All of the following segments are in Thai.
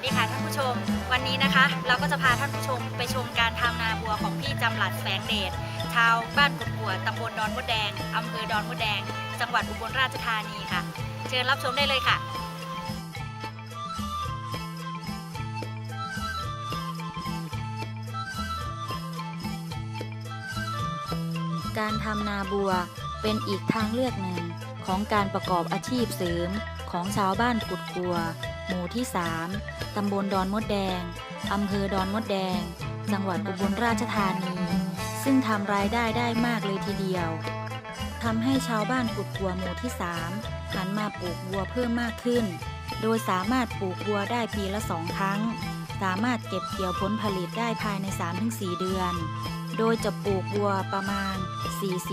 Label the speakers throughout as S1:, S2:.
S1: วัสดีค่ะท่านผู้ชม วันนี้นะคะ เราก็จะพาท่านผู้ชมไปชมการทำนาบัวของพี่จำหลัดแสงเดชชาวบ้านกุดกัวตำบลดอนมดแดงอำเภอดอนมดแดง จังหวัดอุบลราชธานีค่ะ เชิญรับชมได้เลยค่ะ
S2: การทำนาบัวเป็นอีกทางเลือกหนึ่ง ของการประกอบอาชีพเสริมของชาวบ้านกุดกัว หมู่ที่ 3 ตำบลดอนมดแดง อำเภอดอนมดแดง จังหวัดอุบลราชธานี ซึ่งทำรายได้ได้มากเลยทีเดียว ทำให้ชาวบ้านกุดกัวหมู่ที่ 3 หันมาปลูกบัวเพิ่มมากขึ้น โดยสามารถปลูกบัวได้ปีละสองครั้ง สามารถเก็บเกี่ยวผลผลิตได้ภายใน 3-4 เดือน โดยจะปลูกบัวประมาณ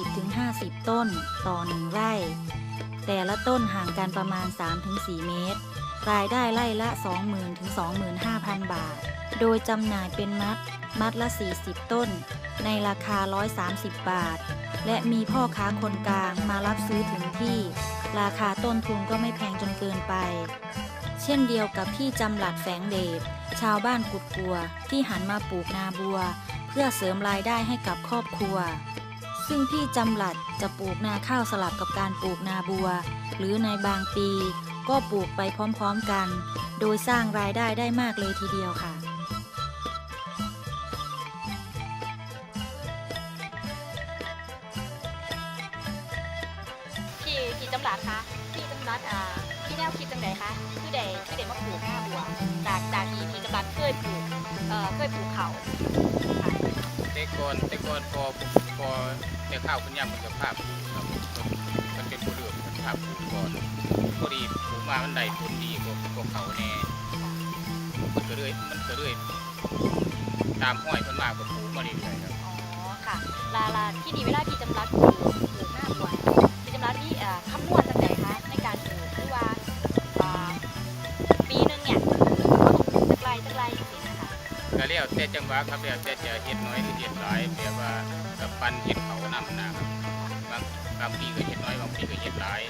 S2: 40-50 ต้นต่อหนึ่งไร่ แต่ละต้นห่างกันประมาณ 3-4 เมตร รายได้ไร่ละ 20,000ถึง25,000 บาท โดยจำหน่ายเป็นมัด มัดละ 40 ต้น ในราคา 130 บาท และมีพ่อค้าคนกลางมารับซื้อถึงที่ ราคาต้นทุนก็ไม่แพงจนเกินไป เช่นเดียวกับพี่จำหลัดแฝงเดชชาวบ้านกุดกัวที่หันมาปลูกนาบัว เพื่อเสริมรายได้ให้กับครอบครัว ซึ่งพี่จำหลัดจะปลูกนาข้าวสลับกับการปลูกนาบัว หรือในบางปี ก็ปลูกไปพร้อมๆกัน โดยสร้างรายได้ได้มากเลยทีเดียวค่ะ
S1: พี่พี่จำหลัดคะพี่จำหลัดอ่าพี่แนวคิดจังไดคะคือเดคือเดมาปลูกหน้าบัวจากจากที่พี่จำหลัดเคยปลูกเอ่อเคยปลูกเขาค่ะ
S3: แต่ก่อนแต่ก่อนพอพอแต่ข้าวคุณยำมันกับภาพมันเป็นผู้เลือกมันภาพปลูกก่อนพอดีปลูกมามันได้ผลดีกว่ากว่าเขาแน่มันก็เลยมันก็เลยตามห้อยมันมาก็ปลูกมาเรื่อยๆครับ
S1: อ๋อค่ะลาลาที่นี่เวลาพี่จำหลัดปลูกปลูกหน้าบัวพี่จำหลัดนี่คำนวณจังไดคะในการปลูก
S3: แล้วแต่จังหวะครับแล้วแต่จะเฮ็ดน้อยหรือเฮ็ดหลายแบบว่ากับปันเฮ็ดเขานำนะครับบางบางปีก็เฮ็ดน้อยบางปีก็เฮ็ดหลาย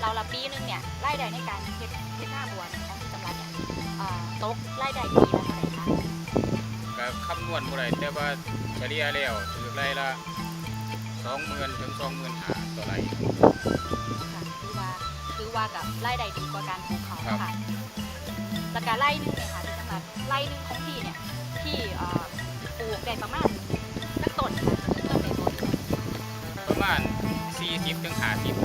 S1: เราละปีหนึงเนี่ยรายได้ในการเฮ็ดเฮ็ดหน้าบัวเนี่ยของพี่จำหลัดเนี่ยเอ่อตกรายได้ปีละเท่าไหร่คะ
S3: ก็คำนวณบ่ได้แต่ว่าเฉลี่ยแล้วถือไร่ละ20,000ถึง25,000ต่อไร่
S1: ค่ะคือว่าคือว่ากับรายได้ดีกว่าการปลูกเขา
S3: ครับ
S1: ค่ะแล้วการไร่หนึงเนี่ยค่ะ พี่จำหลัดไร่หนึงของพี่เนี่ยที่เอ่อปลูกได้ประมาณสักต้นค่ะเริ่มได้ต้น
S3: ประมาณ40ถึง50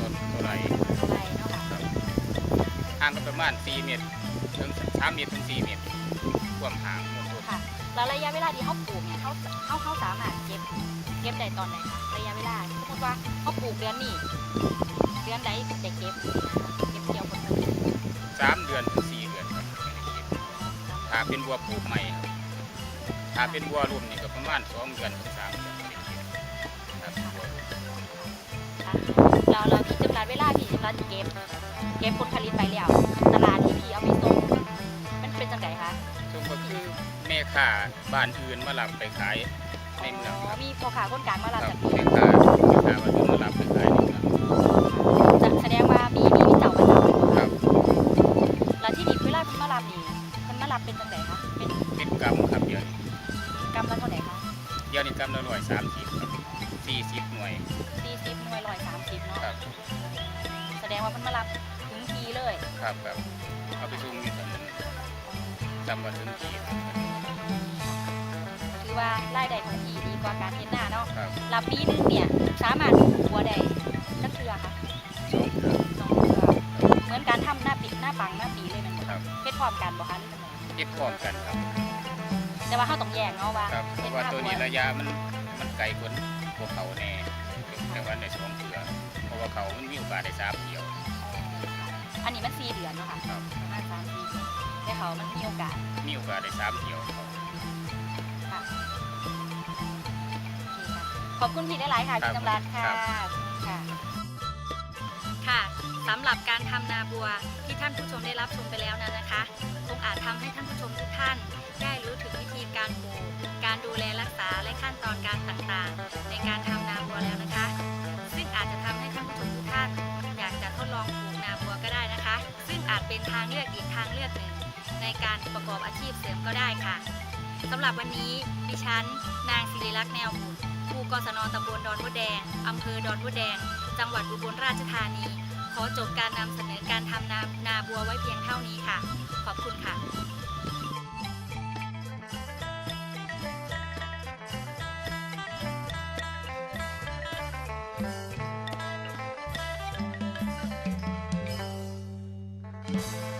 S3: ต้นต่อไร่
S1: ไรเนาะค่ะ
S3: ห่างกันประมาณ4เมตรถึง3เมตรถึง4เมตรความห่างหมดทุก
S1: ค่ะ แล้วระยะเวลาที่เขาปลูกเนี่ยเขาเขาเขาสามารถเก็บเก็บได้ตอนไหนคะระยะเวลาสมมติว่าเขาปลูกเดือนนี้เดือนไหนจะเก็บเก็บเกี่ยวผลผลิต
S3: เป็นบัวปลูกใหม่ครับถ้าเป็นบัวรุ่นนี่ก็ประมาณ2เดือนถึง3เดือนไม่ได้เก็บครับบัวรุ่น
S1: เราเราพี่จำรัดเวลาพี่จำรัดเก็บเก็บผลผลิตไปแล้วตลาดที่พี่เอาไปส่งมันเป็นจังไดคะ
S3: ซึ่งก็คือแม่ค้าบ้านอื่นมารับไปขายในเมืองครับ
S1: มีพ่อค้าคนกลางมารับ
S3: ครั
S1: จาก
S3: บ
S1: พี่
S3: แม่ค้าแม่ค้าบ้านอื่นมารับไปขาย
S1: แสดงว่าเพิ่นมารับถึงทีเลย
S3: ครับครับเอาไปส่งนี่ถนนจำว่าถึงที่
S1: ถือว่ารายได้ของพี่ดีกว่าการเฮ็ดนาเนาะ
S3: ครับ
S1: แล้วปีหนึงเนี่ยสามารถปลูกบัวได้จักเทื่อคะ
S3: สองเดือน
S1: สองเทื่อเหมือนการทำหน้าปิดหน้าปังหน้าปีเลยแมันบ่
S3: ครับ
S1: เฮ็ดพร้อมกันบ่คะหรือจังได
S3: เก็บพร้อมกันครับ
S1: แต่ว่าเฮาต้องแยกเนาะว่า
S3: ครับเพ
S1: เฮ็ด
S3: ราะ
S1: ห
S3: ว่า
S1: น้า
S3: ตัว
S1: บัว
S3: นี้ระยะมันมันไกลกว่าพวกเขาแน่แต่ว่าในสองเดือนเพราะว่าเขามันมีโอกาสได้สามเดียว
S1: อันนี้มัน4เดือนเนาะค่ะ
S3: ครับ
S1: ประมาณ3 4เดือนแต่เขามันมีโอกาส
S3: มีโอกาสได้สามเดียวเขา
S1: ค่ะโอเคค่ะขอบคุณพี่หลายๆค่ะพี่จำรัดค่ะค่ะ ค่ะสำหรับการทำนาบัวที่ท่านผู้ชมได้รับชมไปแล้วนั้นนะคะ คงอาจทำให้ท่านผู้ชมทุกท่าน ได้รู้ถึงวิธีการปลูก การดูแลรักษาและขั้นตอนการต่างๆ ในการทำนาบัวแล้วนะคะ ทางเลือกอีกทางเลือกหนึ่ง ในการประกอบอาชีพเสริมก็ได้ค่ะสำหรับวันนี้ดิฉัน นางศิริลักษณ์แนวบุตรผู้กศนตำบลดอนมดแดงอำเภอดอนมดแดง จังหวัดอุบลราชธานี ขอจบการนำเสนอการทำนานาบัวไว้เพียงเท่านี้ค่ะ ขอบคุณค่ะ Thank you.